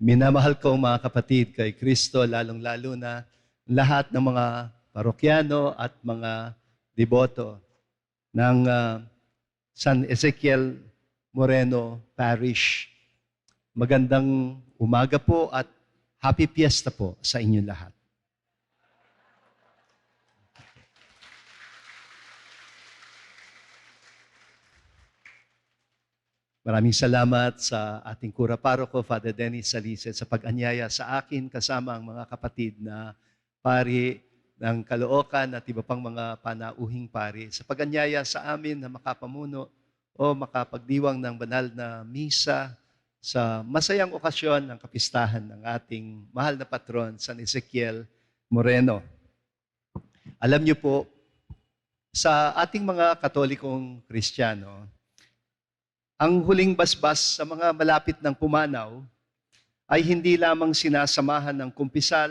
Minamahal ko mga kapatid kay Kristo, lalong-lalo na lahat ng mga parokyano at mga deboto ng ah, San Ezekiel Moreno Parish. Magandang umaga po at happy fiesta po sa inyo lahat. Maraming salamat sa ating kura paroko, Father Dennis Salice, sa pag-anyaya sa akin kasama ang mga kapatid na pari ng Caloocan at iba pang mga panauhing pari sa pag-anyaya sa amin na makapamuno o makapagdiwang ng banal na misa sa masayang okasyon ng kapistahan ng ating mahal na patron, San Ezekiel Moreno. Alam niyo po, sa ating mga katolikong kristyano, ang huling basbas sa mga malapit ng pumanaw ay hindi lamang sinasamahan ng kumpisal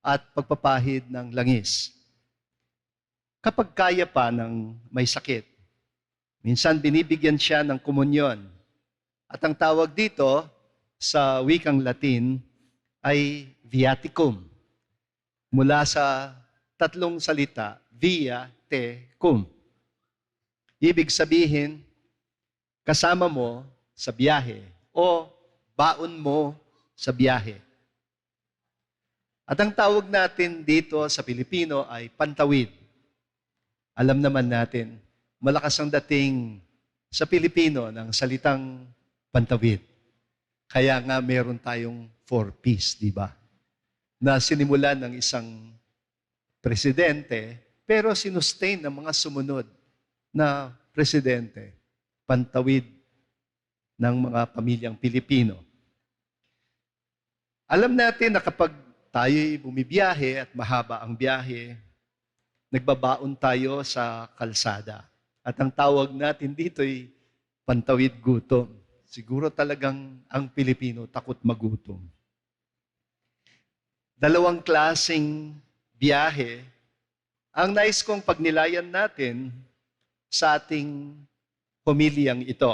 at pagpapahid ng langis. Kapag kaya pa ng may sakit, minsan binibigyan siya ng komunyon. At ang tawag dito sa wikang Latin ay viaticum. Mula sa tatlong salita, via te cum. Ibig sabihin, kasama mo sa biyahe o baon mo sa biyahe. At ang tawag natin dito sa Pilipino ay pantawid. Alam naman natin, malakas ang dating sa Pilipino ng salitang pantawid. Kaya nga meron tayong four-piece, di ba? Na sinimulan ng isang presidente, pero sinustain ng mga sumunod na presidente pantawid ng mga pamilyang Pilipino. Alam natin na kapag tayo'y bumibiyahe at mahaba ang biyahe, nagbabaon tayo sa kalsada. At ang tawag natin dito'y pantawid gutom. Siguro talagang ang Pilipino takot magutom. Dalawang klasing biyahe ang nais kong pagnilayan natin sa ating pamilyang ito.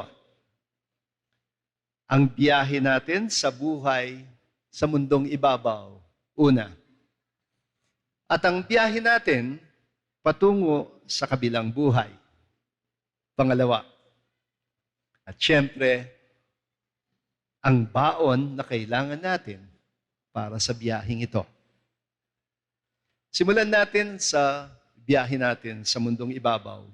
Ang biyahe natin sa buhay sa mundong ibabaw, una. At ang biyahe natin patungo sa kabilang buhay, pangalawa. At syempre, ang baon na kailangan natin para sa biyaheng ito. Simulan natin sa biyahe natin sa mundong ibabaw.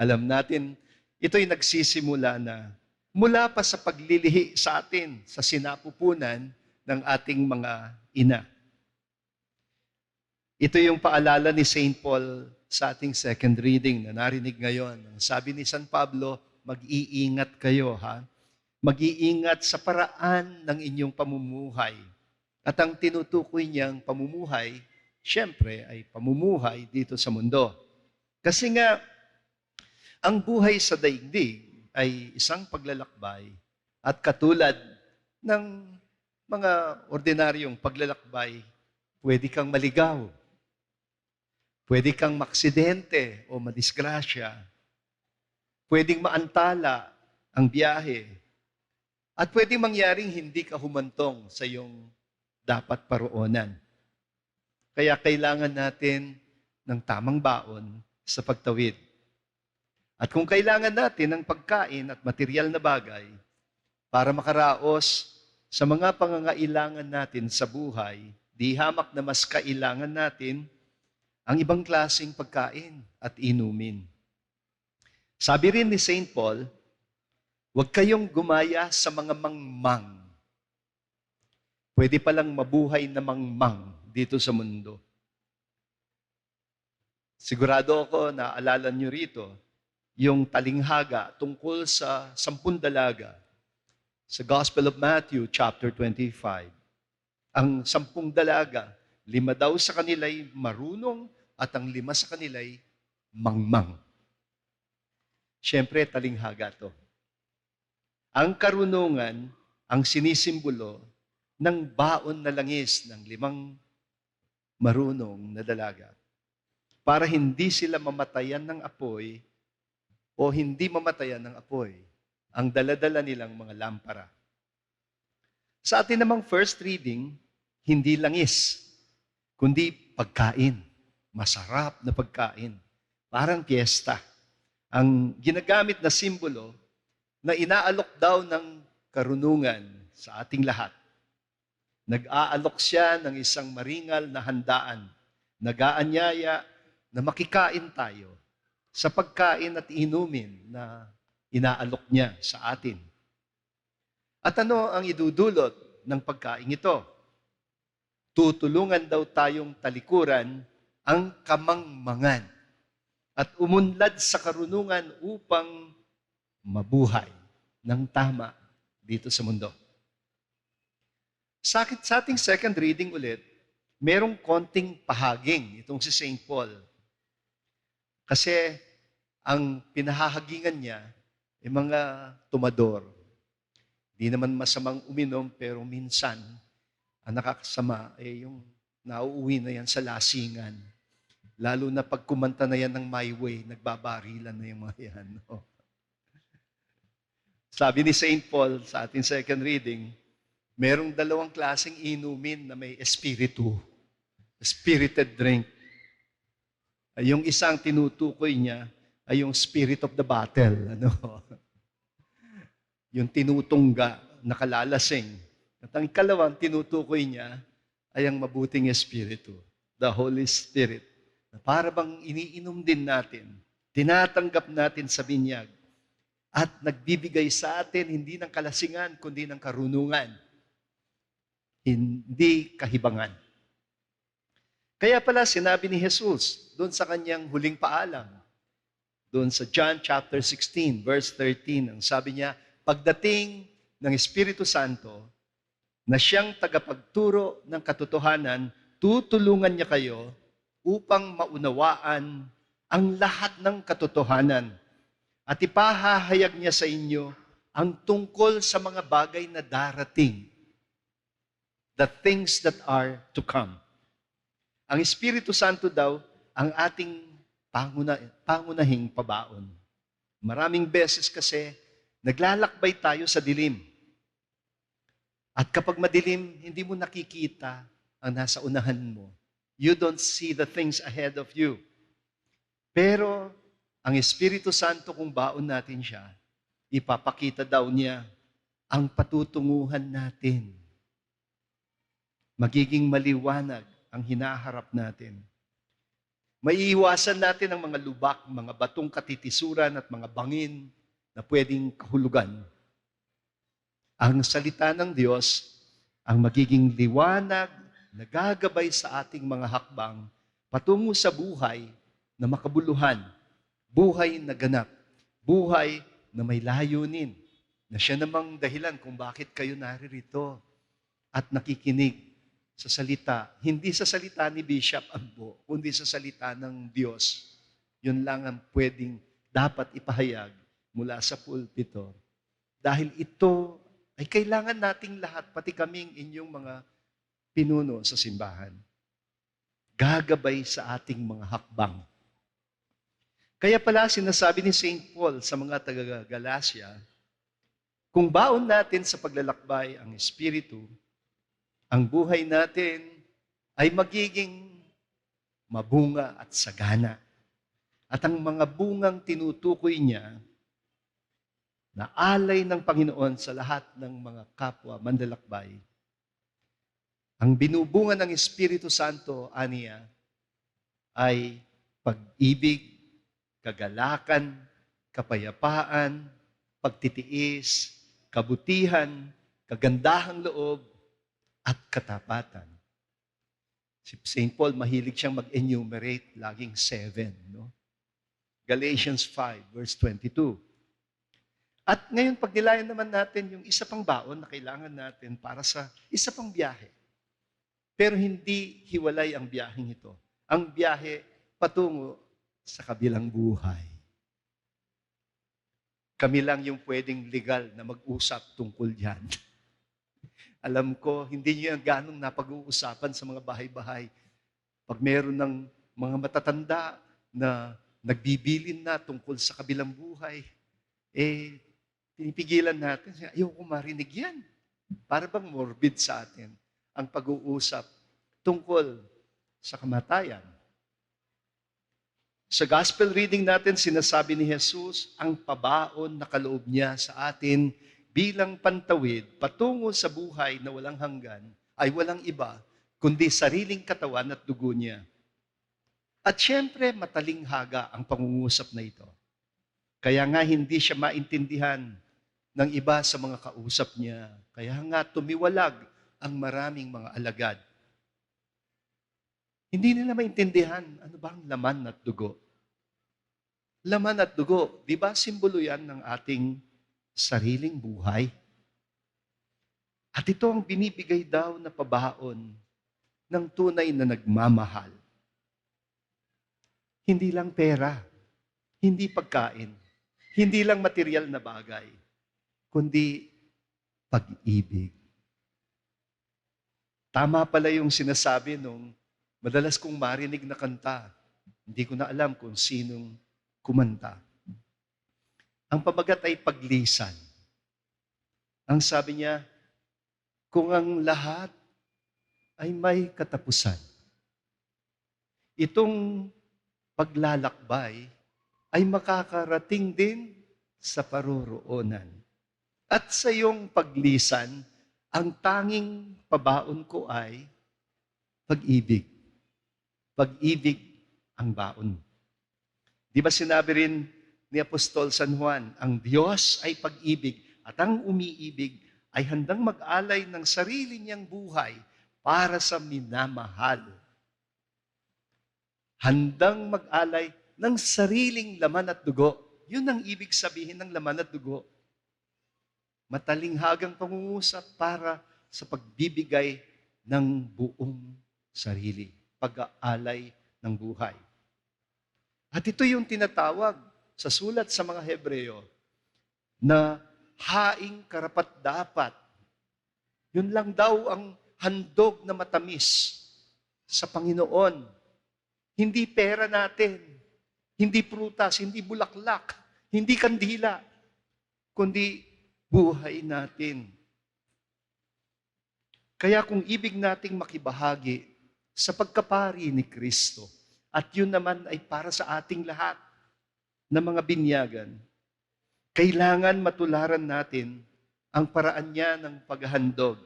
Alam natin, ito'y nagsisimula na mula pa sa paglilihi sa atin, sa sinapupunan ng ating mga ina. Ito yung paalala ni St. Paul sa ating second reading na narinig ngayon. Sabi ni San Pablo, mag-iingat kayo ha. Mag-iingat sa paraan ng inyong pamumuhay. At ang tinutukoy niyang pamumuhay, syempre ay pamumuhay dito sa mundo. Kasi nga, ang buhay sa daigdig ay isang paglalakbay at katulad ng mga ordinaryong paglalakbay, pwede kang maligaw, pwede kang maksidente o madisgrasya, pwedeng maantala ang biyahe, at pwedeng mangyaring hindi ka humantong sa iyong dapat paroonan. Kaya kailangan natin ng tamang baon sa pagtawid. At kung kailangan natin ng pagkain at material na bagay para makaraos sa mga pangangailangan natin sa buhay, di hamak na mas kailangan natin ang ibang klasing pagkain at inumin. Sabi rin ni St. Paul, huwag kayong gumaya sa mga mangmang. Pwede palang mabuhay na mangmang dito sa mundo. Sigurado ako na alala nyo rito, yung talinghaga tungkol sa sampun dalaga sa Gospel of Matthew chapter 25. Ang sampung dalaga, lima daw sa kanila'y marunong at ang lima sa kanila'y mangmang. Siyempre, talinghaga to. Ang karunungan, ang sinisimbolo ng baon na langis ng limang marunong na dalaga para hindi sila mamatayan ng apoy o hindi mamatayan ng apoy ang daladala nilang mga lampara. Sa atin namang first reading, hindi langis, kundi pagkain. Masarap na pagkain. Parang piyesta. Ang ginagamit na simbolo na inaalok daw ng karunungan sa ating lahat. Nag-aalok siya ng isang maringal na handaan. Nag-aanyaya na makikain tayo sa pagkain at inumin na inaalok niya sa atin. At ano ang idudulot ng pagkain ito? Tutulungan daw tayong talikuran ang kamangmangan at umunlad sa karunungan upang mabuhay ng tama dito sa mundo. Sa, sa ating second reading ulit, merong konting pahaging itong si St. Paul. Kasi ang pinahahagingan niya ay mga tumador. Di naman masamang uminom, pero minsan, ang nakakasama ay yung nauuwi na yan sa lasingan. Lalo na pag kumanta na yan ng My Way, nagbabarilan na yung mga yan. no? Sabi ni St. Paul sa ating second reading, merong dalawang klaseng inumin na may espiritu. Spirited drink. Yung isang tinutukoy niya ay yung spirit of the battle. Ano? yung tinutungga, nakalalasing. At ang ikalawang tinutukoy niya ay ang mabuting espiritu, the Holy Spirit. Na para bang iniinom din natin, tinatanggap natin sa binyag, at nagbibigay sa atin hindi ng kalasingan, kundi ng karunungan. Hindi kahibangan. Kaya pala sinabi ni Jesus doon sa kanyang huling paalam, doon sa John chapter 16, verse 13, ang sabi niya, pagdating ng Espiritu Santo, na siyang tagapagturo ng katotohanan, tutulungan niya kayo upang maunawaan ang lahat ng katotohanan at ipahahayag niya sa inyo ang tungkol sa mga bagay na darating, the things that are to come. Ang Espiritu Santo daw ang ating panguna, pangunahing pabaon. Maraming beses kasi naglalakbay tayo sa dilim. At kapag madilim, hindi mo nakikita ang nasa unahan mo. You don't see the things ahead of you. Pero ang Espiritu Santo kung baon natin siya, ipapakita daw niya ang patutunguhan natin. Magiging maliwanag ang hinaharap natin. Maiiwasan natin ang mga lubak, mga batong katitisuran at mga bangin na pwedeng kahulugan. Ang salita ng Diyos ang magiging liwanag na gagabay sa ating mga hakbang patungo sa buhay na makabuluhan, buhay na ganap, buhay na may layunin, na siya namang dahilan kung bakit kayo naririto at nakikinig sa salita, hindi sa salita ni Bishop Ambo, kundi sa salita ng Diyos. Yun lang ang pwedeng dapat ipahayag mula sa pulpito. Dahil ito ay kailangan nating lahat, pati kaming inyong mga pinuno sa simbahan. Gagabay sa ating mga hakbang. Kaya pala sinasabi ni St. Paul sa mga taga-Galacia, kung baon natin sa paglalakbay ang Espiritu, ang buhay natin ay magiging mabunga at sagana. At ang mga bungang tinutukoy niya na alay ng Panginoon sa lahat ng mga kapwa mandalakbay, ang binubunga ng Espiritu Santo, aniya, ay pag-ibig, kagalakan, kapayapaan, pagtitiis, kabutihan, kagandahang loob, at katapatan. Si St. Paul, mahilig siyang mag-enumerate, laging seven. No? Galatians 5, verse 22. At ngayon, pag nilayan naman natin yung isa pang baon na kailangan natin para sa isa pang biyahe. Pero hindi hiwalay ang biyaheng ito. Ang biyahe patungo sa kabilang buhay. Kami lang yung pwedeng legal na mag-usap tungkol yan. Alam ko, hindi niyo yan ganong napag-uusapan sa mga bahay-bahay. Pag meron ng mga matatanda na nagbibilin na tungkol sa kabilang buhay, eh, pinipigilan natin. Ayoko marinig yan. Para bang morbid sa atin ang pag-uusap tungkol sa kamatayan. Sa gospel reading natin, sinasabi ni Jesus ang pabaon na kaloob niya sa atin bilang pantawid patungo sa buhay na walang hanggan ay walang iba kundi sariling katawan at dugo niya. At syempre, matalinghaga ang pangungusap na ito. Kaya nga hindi siya maintindihan ng iba sa mga kausap niya. Kaya nga tumiwalag ang maraming mga alagad. Hindi nila maintindihan ano ba ang laman at dugo. Laman at dugo, di ba simbolo yan ng ating sariling buhay? At ito ang binibigay daw na pabaon ng tunay na nagmamahal. Hindi lang pera, hindi pagkain, hindi lang material na bagay, kundi pag-ibig. Tama pala yung sinasabi nung madalas kong marinig na kanta. Hindi ko na alam kung sinong kumanta. Ang pamagat ay paglisan. Ang sabi niya, kung ang lahat ay may katapusan, itong paglalakbay ay makakarating din sa paroroonan. At sa iyong paglisan, ang tanging pabaon ko ay pag-ibig. Pag-ibig ang baon. Di ba sinabi rin ni Apostol San Juan, ang Diyos ay pag-ibig at ang umiibig ay handang mag-alay ng sarili niyang buhay para sa minamahal. Handang mag-alay ng sariling laman at dugo. Yun ang ibig sabihin ng laman at dugo. Matalinghagang pangungusap para sa pagbibigay ng buong sarili, pag-aalay ng buhay. At ito yung tinatawag sa sulat sa mga Hebreo na haing karapat dapat. Yun lang daw ang handog na matamis sa Panginoon. Hindi pera natin, hindi prutas, hindi bulaklak, hindi kandila, kundi buhay natin. Kaya kung ibig nating makibahagi sa pagkapari ni Kristo, at yun naman ay para sa ating lahat na mga binyagan, kailangan matularan natin ang paraan niya ng paghandog.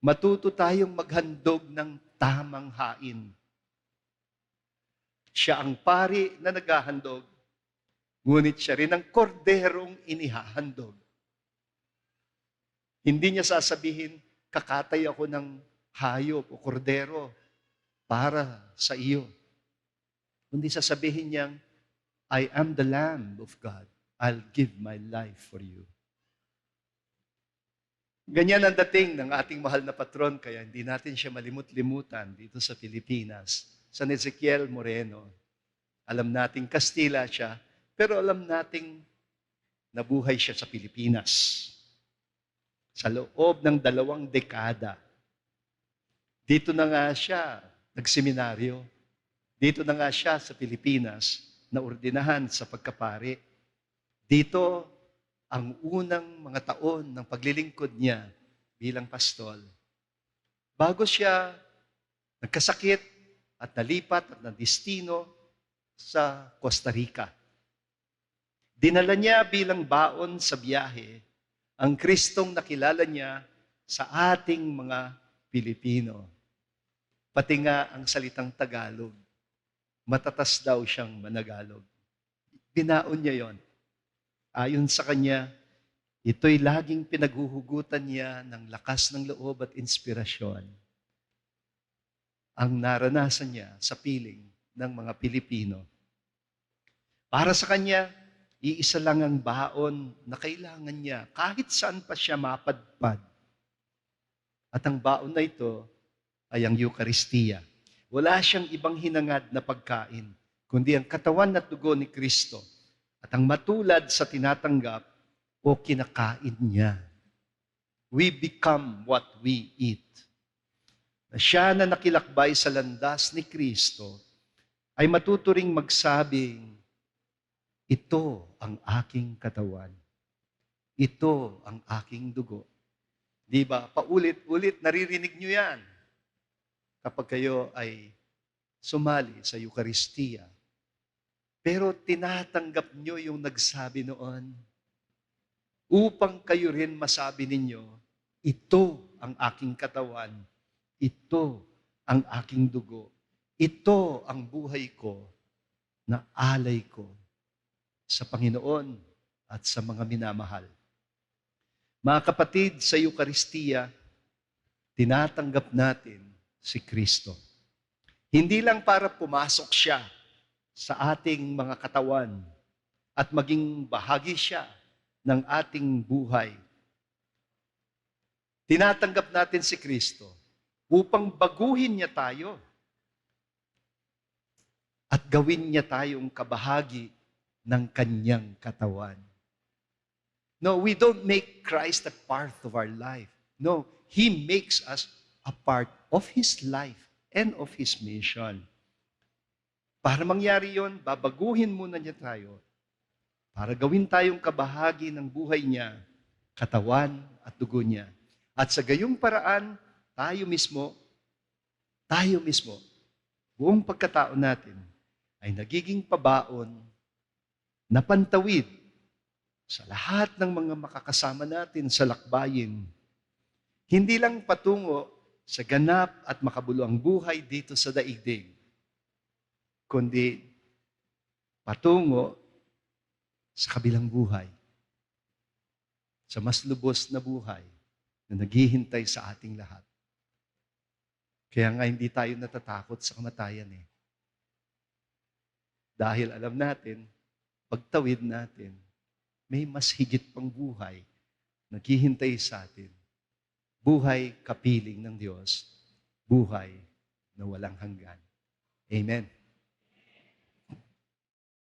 Matuto tayong maghandog ng tamang hain. Siya ang pari na naghahandog, ngunit siya rin ang korderong inihahandog. Hindi niya sasabihin, kakatay ako ng hayop o kordero para sa iyo. Kundi sasabihin niyang, I am the Lamb of God. I'll give my life for you. Ganyan ang dating ng ating mahal na patron, kaya hindi natin siya malimut-limutan dito sa Pilipinas. San Ezekiel Moreno. Alam nating Kastila siya, pero alam nating nabuhay siya sa Pilipinas. Sa loob ng dalawang dekada. Dito na nga siya nagseminaryo. Dito na nga siya sa Pilipinas na ordinahan sa pagkapari. Dito ang unang mga taon ng paglilingkod niya bilang pastol. Bago siya nagkasakit at nalipat at nadistino sa Costa Rica. Dinala niya bilang baon sa biyahe ang Kristong nakilala niya sa ating mga Pilipino. Pati nga ang salitang Tagalog. Matatas daw siyang managalog. Binaon niya yon. Ayon sa kanya, ito'y laging pinaghuhugutan niya ng lakas ng loob at inspirasyon. Ang naranasan niya sa piling ng mga Pilipino. Para sa kanya, iisa lang ang baon na kailangan niya kahit saan pa siya mapadpad. At ang baon na ito ay ang Eukaristiya. Wala siyang ibang hinangad na pagkain, kundi ang katawan at dugo ni Kristo at ang matulad sa tinatanggap o kinakain niya. We become what we eat. Na siya na nakilakbay sa landas ni Kristo ay matuturing magsabing, ito ang aking katawan. Ito ang aking dugo. Di ba? Paulit-ulit, naririnig nyo yan. Kapag kayo ay sumali sa Eucharistia. Pero tinatanggap nyo yung nagsabi noon upang kayo rin masabi ninyo, ito ang aking katawan, ito ang aking dugo, ito ang buhay ko na alay ko sa Panginoon at sa mga minamahal. Mga kapatid, sa Eucharistia, tinatanggap natin si Kristo. Hindi lang para pumasok siya sa ating mga katawan at maging bahagi siya ng ating buhay. Tinatanggap natin si Kristo upang baguhin niya tayo at gawin niya tayong kabahagi ng kanyang katawan. No, we don't make Christ a part of our life. No, He makes us a part of His life and of His mission. Para mangyari yon, babaguhin muna niya tayo para gawin tayong kabahagi ng buhay niya, katawan at dugo niya. At sa gayong paraan, tayo mismo, tayo mismo, buong pagkatao natin, ay nagiging pabaon na pantawid sa lahat ng mga makakasama natin sa lakbayin. Hindi lang patungo sa ganap at makabuluang buhay dito sa daigdig, kundi patungo sa kabilang buhay, sa mas lubos na buhay na naghihintay sa ating lahat. Kaya nga hindi tayo natatakot sa kamatayan eh. Dahil alam natin, pagtawid natin, may mas higit pang buhay naghihintay sa atin. Buhay kapiling ng Diyos, buhay na walang hanggan. Amen.